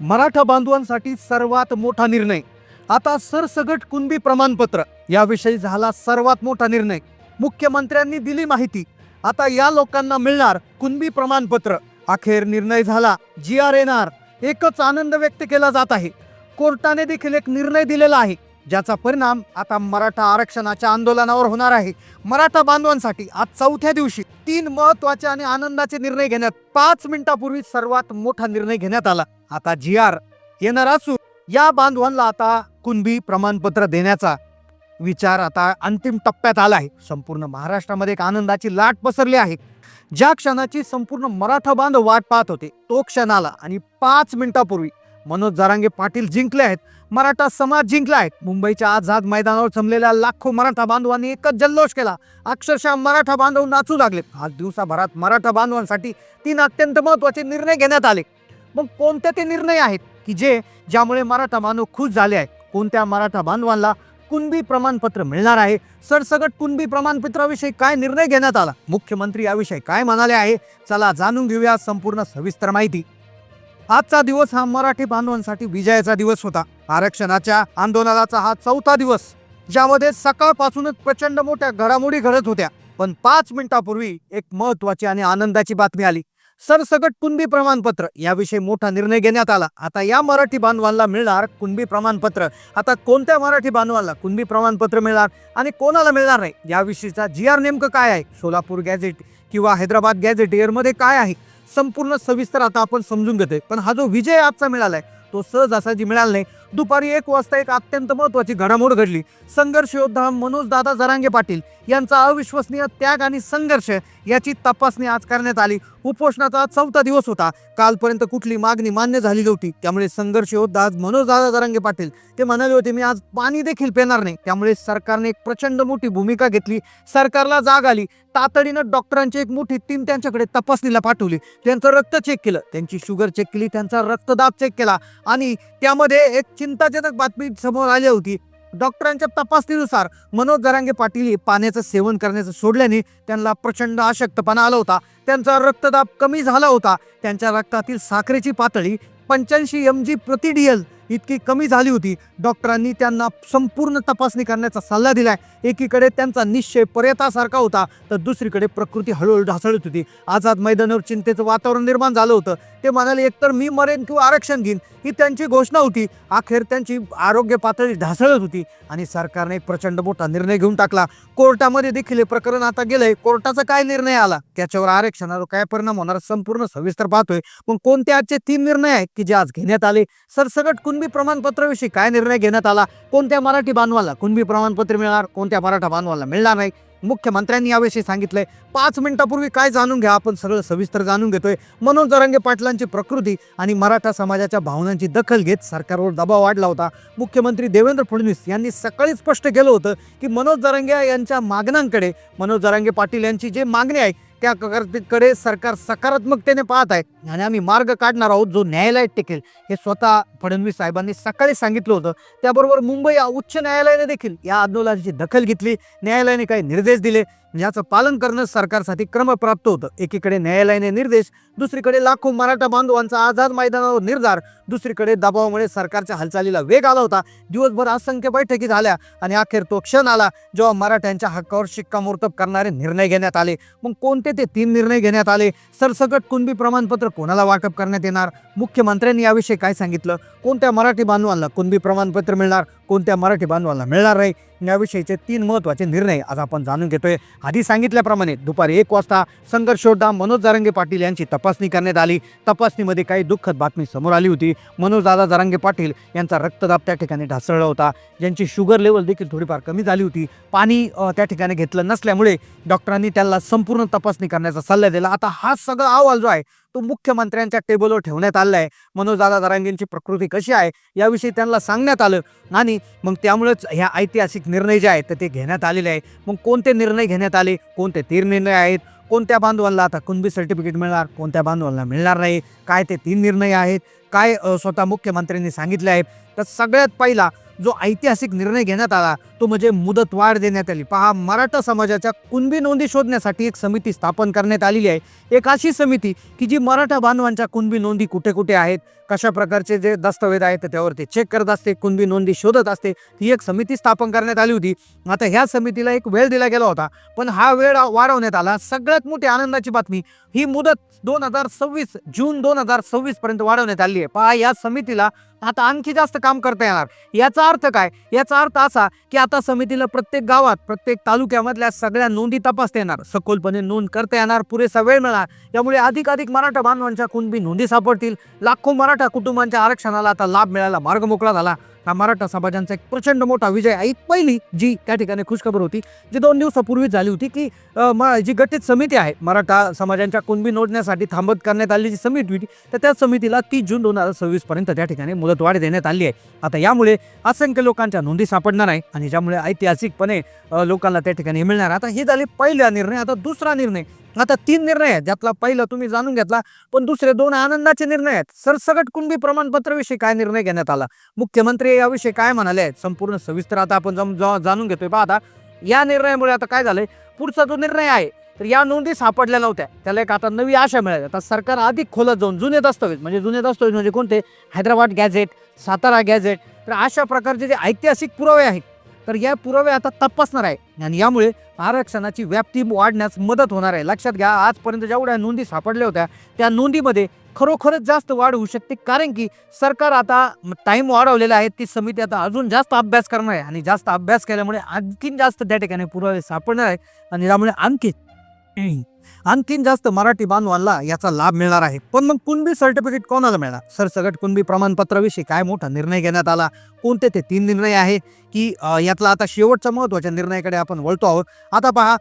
मराठा बांधवांसाठी सर्वात मोठा निर्णय. आता सरसगट कुणबी प्रमाणपत्र. याविषयी झाला सर्वात मोठा निर्णय. मुख्यमंत्र्यांनी दिली माहिती. आता या लोकांना मिळणार कुणबी प्रमाणपत्र. अखेर निर्णय झाला. G R N R. एकच आनंद व्यक्त केला जात आहे. कोर्टाने देखील एक निर्णय दिलेला आहे. ज्याचा परिणाम आता मराठा आरक्षणाच्या आंदोलनावर होणार आहे. मराठा बांधवांसाठी आज चौथ्या दिवशी तीन महत्त्वाचे आणि आनंदाचे निर्णय घेण्यात पाच मिनिटापूर्वी सर्वात मोठा निर्णय घेण्यात आला. आता जी आर येणार असून या बांधवांना आता कुणबी प्रमाणपत्र देण्याचा विचार आता अंतिम टप्प्यात आला आहे. संपूर्ण महाराष्ट्रामध्ये एक आनंदाची लाट पसरली आहे. ज्या क्षणाची संपूर्ण मराठा बांधव वाट पाहत होते तो क्षण आला आणि पाच मिनिटापूर्वी मनोज जारांगे पाटील जिंकले आहेत. मराठा समाज जिंकला आहे. मुंबईच्या आझाद मैदानावर जमलेल्या लाखो मराठा बांधवांनी एकच जल्लोष केला. अक्षरशः मराठा बांधव नाचू लागले. आज दिवसाभरात मराठा बांधवांसाठी तीन अत्यंत महत्त्वाचे निर्णय घेण्यात आले. मग कोणते ते निर्णय आहेत? की जे ज्यामुळे मराठा बांधव खुश झाले आहेत? कोणत्या मराठा बांधवांना कुणबी प्रमाणपत्र मिळणार आहे? सरसगट कुणबी प्रमाणपत्राविषयी काय निर्णय घेण्यात आला? मुख्यमंत्री याविषयी काय म्हणाले आहे? चला जाणून घेऊया संपूर्ण सविस्तर माहिती. आजचा दिवस हा मराठी बांधवांसाठी विजयाचा दिवस होता. आरक्षणाच्या आंदोलनाचा हा चौथा दिवस ज्यामध्ये सकाळपासूनच प्रचंड मोठ्या घडामोडी घडत होत्या. पण पाच मिनिटापूर्वी एक महत्वाची आणि आनंदाची बातमी आली. सरसकट कुणबी प्रमाणपत्र याविषयी मोठा निर्णय घेण्यात आला. आता या मराठी बांधवांना मिळणार कुणबी प्रमाणपत्र. आता कोणत्या मराठी बांधवांना कुणबी प्रमाणपत्र मिळणार आणि कोणाला मिळणार नाही? याविषयीचा जी आर नेमकं काय आहे? सोलापूर गॅझेट किंवा हैदराबाद गॅझेट एअरमध्ये काय आहे? संपूर्ण सविस्तर आता आपण समजून घेतोय. पण हा जो विजय आजचा मिळाला आहे तो सहज असा जी मिळाला नाही दुपारी एक वाजता एक अत्यंत महत्वाची घडामोड घडली. संघर्ष योद्धा मनोज दादा जरांगे पाटील यांचा अविश्वसनीय त्याग आणि संघर्ष याची तपासणी आज करण्यात आली. उपोषणाचा आज चौथा दिवस होता. कालपर्यंत कुठली मागणी मान्य झाली नव्हती त्यामुळे संघर्ष योद्धा आज मनोज दादा जरांगे पाटील ते म्हणाले होते मी आज पाणी देखील पेणार नाही. त्यामुळे सरकारने एक प्रचंड मोठी भूमिका घेतली. सरकारला जाग आली. तातडीनं डॉक्टरांची एक मोठी टीम त्यांच्याकडे तपासणीला पाठवली. त्यांचं रक्त चेक केलं. त्यांची शुगर चेक केली. त्यांचा रक्तदाब चेक केला. आणि त्यामध्ये एक चिंताजनक बातमी समोर आली होती. डॉक्टरांच्या तपासणीनुसार मनोज जरांगे पाटील हे पाण्याचं सेवन करण्याचं सोडल्याने त्यांना प्रचंड अशक्तपणा आला होता. त्यांचा रक्तदाब कमी झाला होता. त्यांच्या रक्तातील साखरेची पातळी पंच्याऐंशी एम जी प्रति डी एल इतकी कमी झाली होती. डॉक्टरांनी त्यांना संपूर्ण तपासणी करण्याचा सल्ला दिलाय. एकीकडे त्यांचा निश्चय पर्यतासारखा होता तर दुसरीकडे प्रकृती हळूहळू ढासळत होती. आझाद मैदानावर चिंतेचं वातावरण निर्माण झालं होतं. ते म्हणाले एकतर मी मरेन किंवा आरक्षण घेईन. ही त्यांची घोषणा होती. अखेर त्यांची आरोग्य पातळी ढासळत होती आणि सरकारने एक प्रचंड मोठा निर्णय घेऊन टाकला. कोर्टामध्ये देखील हे प्रकरण आता गेलंय. कोर्टाचा काय निर्णय आला? त्याच्यावर आरक्षणावर काय परिणाम होणार? संपूर्ण सविस्तर पाहतोय. पण कोणते आजचे तीन निर्णय आहेत की जे आज घेण्यात आले? सरसगट कुणबी प्रमाणपत्राविषयी काय निर्णय घेण्यात आला? कोणत्या मराठी बांधवाला कुणबी प्रमाणपत्र मिळणार? कोणत्या मराठा बांधवाला मिळणार नाही? मुख्यमंत्र्यांनी याविषयी सांगितलंय. पाच मिनिटापूर्वी काय जाणून घ्या? आपण सगळं सविस्तर जाणून घेतोय. मनोज जरांगे पाटलांची प्रकृती आणि मराठा समाजाच्या भावनांची दखल घेत सरकारवर दबाव वाढला होता. मुख्यमंत्री देवेंद्र फडणवीस यांनी सकाळी स्पष्ट केलं होतं की मनोज जरांगे यांच्या मागण्यांकडे मनोज जरांगे पाटील यांची जे मागणी आहे त्या सरकार सकारात्मकतेने पाहत आहे. आणि आम्ही मार्ग काढणार आहोत जो न्यायालयात टिकेल. हे स्वतः फडणवीस साहेबांनी सकाळी सांगितलं होतं. त्याबरोबर मुंबई उच्च न्यायालयाने देखील या आंदोलनाची दखल घेतली. न्यायालयाने काही निर्देश दिले. याचं पालन करणं सरकारसाठी क्रमप्राप्त होतं. एकीकडे न्यायालयाने निर्देश दुसरीकडे लाखो मराठा बांधवांचा आझाद मैदानावर निर्धार दुसरीकडे दबावामुळे सरकारच्या हालचालीला वेग आला होता. दिवसभर असंख्य बैठकी झाल्या आणि अखेर तो क्षण आला जेव्हा मराठ्यांच्या हक्कावर शिक्कामोर्तब करणारे निर्णय घेण्यात आले. मग कोणते ते तीन निर्णय घेण्यात आले. सरसकट कुणबी प्रमाणपत्र कोणाला वाटप करण्यात येणार? मुख्यमंत्र्यांनी याविषयी काय सांगितलं? कोणत्या मराठी बांधवांना कुणबी प्रमाणपत्र मिळणार? कोणत्या मराठी बांधवांना मिळणार नाही? याविषयीचे तीन महत्त्वाचे निर्णय आज आपण जाणून घेतोय. आधी सांगितल्याप्रमाणे दुपारी एक वाजता संघर्ष मनोज जारंगे पाटील यांची तपासणी करण्यात आली. तपासणीमध्ये काही दुःखद बातमी समोर आली होती. मनोज दादा जारंगे पाटील यांचा रक्तदाब त्या ठिकाणी ढासळला होता. ज्यांची शुगर लेवल देखील थोडीफार कमी झाली होती. पाणी त्या ठिकाणी घेतलं नसल्यामुळे डॉक्टरांनी त्यांना संपूर्ण तपास तपासणी करण्याचा सल्ला दिला. आता हा सगळा अहवाल जो आहे तो मुख्यमंत्र्यांच्या टेबलवर ठेवण्यात आला आहे. मनोज दादा जरांगेंची प्रकृती कशी आहे याविषयी त्यांना सांगण्यात आलं. आणि मग त्यामुळेच ह्या ऐतिहासिक निर्णय जे आहेत तर ते घेण्यात आलेले आहे मग कोणते निर्णय घेण्यात आले कोणते तीन निर्णय आहेत कोणत्या बांधवांना आता कुणबी सर्टिफिकेट मिळणार कोणत्या बांधवांना मिळणार नाही काय ते तीन निर्णय आहेत काय स्वतः मुख्यमंत्र्यांनी सांगितले आहे तर सगळ्यात पहिला जो ऐतिहासिक निर्णय घेण्यात आला तो म्हणजे मुदतवाढ देण्यात आली. पहा मराठा समाजाच्या कुणबी नोंदी शोधण्यासाठी एक समिती स्थापन करण्यात आलेली आहे. एक अशी समिती की जी मराठा बांधवांच्या कुणबी नोंदी कुठे कुठे आहेत कशा प्रकारचे जे दस्तावेज आहेत त्यावरती चेक करत असते कुणबी नोंदी शोधत असते ही एक समिती स्थापन करण्यात आली होती. आता ह्या समितीला एक वेळ दिला गेला होता पण हा वेळ वाढवण्यात आला. सगळ्यात मोठी आनंदाची बातमी ही मुदत दोन हजार सव्वीस जून दोन हजार सव्वीस पर्यंत वाढवण्यात आली आहे. पहा या समितीला आता आणखी जास्त काम करता येणार. याचा अर्थ काय? याचा अर्थ असा की आता समितीला प्रत्येक गावात प्रत्येक तालुक्यामधल्या सगळ्या नोंदी तपासता येणार. सखोलपणे नोंद करता येणार पुरेसा वेळ मिळणार. यामुळे अधिक अधिक मराठा बांधवांच्या कुणबी नोंदी सापडतील लाखो मराठा मराठा कुटुंबांच्या आरक्षणाला आता लाभ मिळायला मार्ग मोकळा झाला. हा मराठा समाजांचा एक प्रचंड मोठा विजय आहे. पहिली जी त्या ठिकाणी खुशखबर होती जी दोन दिवसापूर्वी झाली होती की जी गठीत समिती आहे मराठा समाजांच्या कुणबी नोंदण्यासाठी थांबत करण्यात आलेली जी समिती होती तर त्या समितीला तीस जून दोन हजार सव्वीस पर्यंत त्या ठिकाणी मुदतवाढ देण्यात आली आहे. आता यामुळे असंख्य लोकांच्या नोंदी सापडणार आहे आणि ज्यामुळे ऐतिहासिकपणे लोकांना त्या ठिकाणी मिळणार आता हे झाले पहिला निर्णय आता दुसरा निर्णय. आता तीन निर्णय आहेत. ज्यातला पहिला तुम्ही जाणून घेतला पण दुसरे दोन आनंदाचे निर्णय आहेत. सरसगट कुणबी प्रमाणपत्राविषयी काय निर्णय घेण्यात आला? मुख्यमंत्री याविषयी काय म्हणाले आहेत? संपूर्ण सविस्तर आता आपण जम- जाणून घेतोय. पहा आता या निर्णयामुळे आता काय झालंय? पुढचा जो निर्णय आहे तर या नोंदी सापडल्या नव्हत्या. त्याला एक आता नवी आशा मिळाली. आता सरकार अधिक खोलत जाऊन जुने दस्तावेज म्हणजे जुने दस्तावेज म्हणजे कोणते? हैदराबाद गॅझेट सातारा गॅझेट तर अशा प्रकारचे जे ऐतिहासिक पुरावे आहेत तर या पुरावे आता तपासणार आहे. आणि यामुळे आरक्षणाची व्याप्ती वाढण्यास मदत होणार आहे. लक्षात घ्या आजपर्यंत जेवढ्या नोंदी सापडल्या होत्या त्या नोंदीमध्ये खरोखरच जास्त वाढ होऊ शकते. कारण की सरकार आता टाईम वाढवलेला आहे. ती समिती आता अजून जास्त अभ्यास करणार आहे. आणि जास्त अभ्यास केल्यामुळे आणखीन जास्त त्या ठिकाणी पुरावे सापडणार आहे. आणि त्यामुळे आणखी आणखीन जास्त मराठी बांधवांना याचा लाभ मिळणार आहे. पण मग कुणबी सर्टिफिकेट कोणाला मिळणार? सरसगट कुणबी प्रमाणपत्राविषयी काय मोठा निर्णय घेण्यात आला? कोणते ते तीन निर्णय आहे? की यातला आता शेवटचा महत्त्वाच्या निर्णयाकडे आपण वळतो आहोत. आता पहा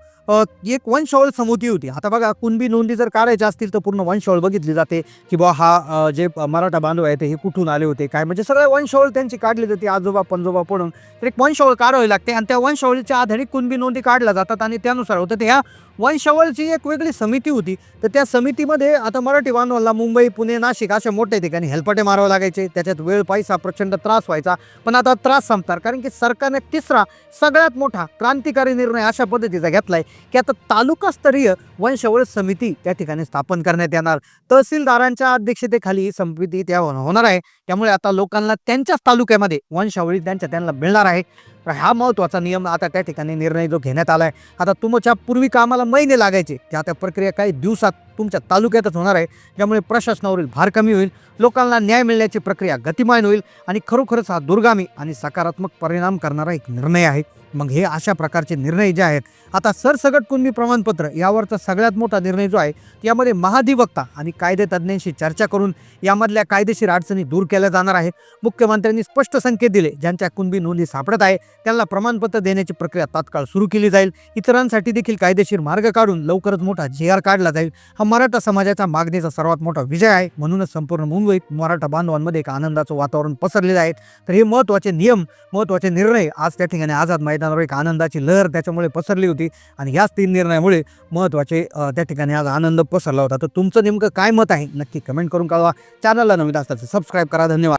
एक वंशावळ समिती होती. आता बघा कुणबी नोंदी जर काढायच्या असतील तर पूर्ण वंशावळ बघितली जाते. की बा हा जे मराठा बांधव आहेत हे कुठून आले होते काय म्हणजे सगळ्या वंशावळ त्यांची काढली जाते आजोबा पंजोबा पडून. तर एक वंशावळ काढावी लागते आणि त्या वंशावळीच्या आधारे कुणबी नोंदी काढल्या जातात आणि त्यानुसार होतं ते ह्या वंशावळची एक वेगवेगळी समिती होती. तर त्या समितीमध्ये आता मराठी बांधवांना मुंबई पुणे नाशिक अशा मोठ्या ठिकाणी हेलपटे मारावे लागायचे. त्याच्यात वेळ पैसा प्रचंड त्रास व्हायचा. पण आता त्रास संपणार कारण की सरकारने तिसरा सगळ्यात मोठा क्रांतिकारी निर्णय अशा पद्धतीचा घेतलाय की आता तालुकास्तरीय वंशावळ समिती त्या ठिकाणी स्थापन करण्यात येणार. तहसीलदारांच्या अध्यक्षतेखाली ही समिती त्या होणार आहे. त्यामुळे आता लोकांना त्यांच्याच तालुक्यामध्ये वंशावळी त्यांच्या त्यांना मिळणार आहे. तर हा महत्त्वाचा नियम आता त्या ठिकाणी निर्णय जो घेण्यात आला आहे आता तुमच्या पूर्वी कामाला महिने लागायचे. त्या आता प्रक्रिया काही दिवसात तुमच्या तालुक्यातच होणार आहे. ज्यामुळे प्रशासनावरील भार कमी होईल लोकांना न्याय मिळण्याची प्रक्रिया गतिमान होईल आणि खरोखरच हा दुर्गामी आणि सकारात्मक परिणाम करणारा एक निर्णय आहे. मग हे अशा प्रकारचे निर्णय जे आहेत आता सरसगट कुणबी प्रमाणपत्र यावरचा सगळ्यात मोठा निर्णय जो आहे यामध्ये महाधिवक्ता आणि कायदे तज्ज्ञांशी चर्चा करून यामधल्या कायदेशीर अडचणी दूर केल्या जाणार आहे. मुख्यमंत्र्यांनी स्पष्ट संकेत दिले ज्यांच्या कुणबी नोंदी सापडत आहे त्यांना प्रमाणपत्र देण्याची प्रक्रिया तात्काळ सुरू केली जाईल. इतरांसाठी देखील कायदेशीर मार्ग काढून लवकरच मोठा जे आर काढला जाईल. हा मराठा समाजाचा मागणीचा सर्वात मोठा विजय आहे. म्हणूनच संपूर्ण मुंबईत मराठा बांधवांमध्ये एक आनंदाचं वातावरण पसरलेलं आहे. तर हे महत्त्वाचे नियम महत्त्वाचे निर्णय आज त्या ठिकाणी आझाद मैदानावर एक आनंदाची लहर त्याच्यामुळे पसरली होती आणि ह्याच तीन निर्णयामुळे महत्त्वाचे त्या ठिकाणी आज आनंद पसरला होता. तर तुमचं नेमकं काय मत आहे? नक्की कमेंट करून कळवा. चॅनलला नवीन असतात सबस्क्राईब करा. धन्यवाद.